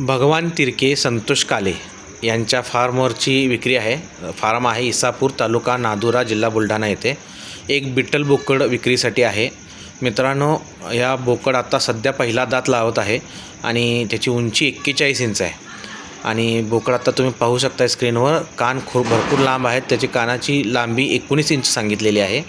भगवान तिरके संतोष काले यांच्या फार्मवरची विक्री आहे. फार्म आहे इसापूर तालुका नादुरा जिल्हा बुलढाणा येथे. एक बिट्टल बोकड विक्रीसाठी आहे. मित्रांनो या बोकड आत्ता सध्या पहिला दात लावत आहे आणि त्याची उंची एक्केचाळीस इंच आहे. आणि बोकड आत्ता तुम्ही पाहू शकता स्क्रीनवर कान खूप भरपूर लांब आहेत. त्याची कानाची लांबी एकोणीस इंच सांगितलेली आहे.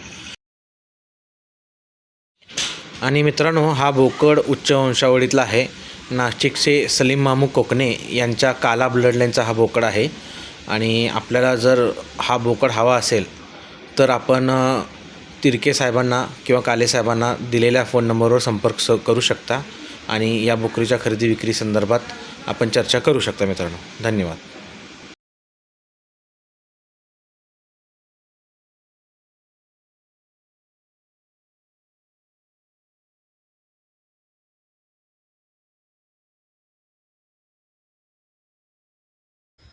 आणि मित्रांनो हा बोकड उच्च वंशावळीतला आहे. नाशिकचे सलीम मामू कोकणे यांच्या काला ब्लडलाईनचा हा बोकड आहे. आणि आपल्याला जर हा बोकड हवा असेल तर आपण तिरके साहेबांना किंवा काले साहेबांना दिलेल्या फोन नंबरवर संपर्क स करू शकता. आणि या बोकरीच्या खरेदी विक्री संदर्भात आपण चर्चा करू शकता मित्रांनो. धन्यवाद.